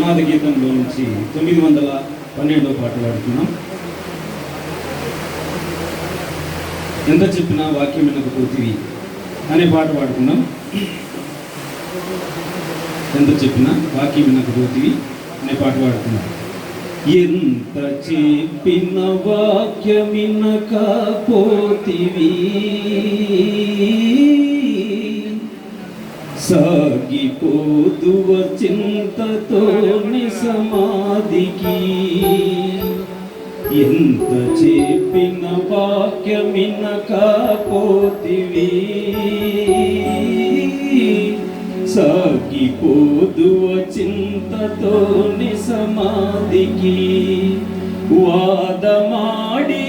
సునాద గీతంలో నుంచి తొమ్మిది వందల పన్నెండో పాట పాడుతున్నాం ఎంత చెప్పినా వాక్యం వినకపోతివి అనే పాట పాడుకున్నాం ఎంత చెప్పినా వాక్యం వినకపోతివి అనే పాట పాడుకున్నాం ఎంత చెప్పిన వాక్యం వినకపోతివి సాగిపోదువ చింతతో సమాధికి. ఎంత చెప్పిన వాక్యమిన కాపోతివి సాగిపోదువ చింతతో సమాధికి. వాదమాడి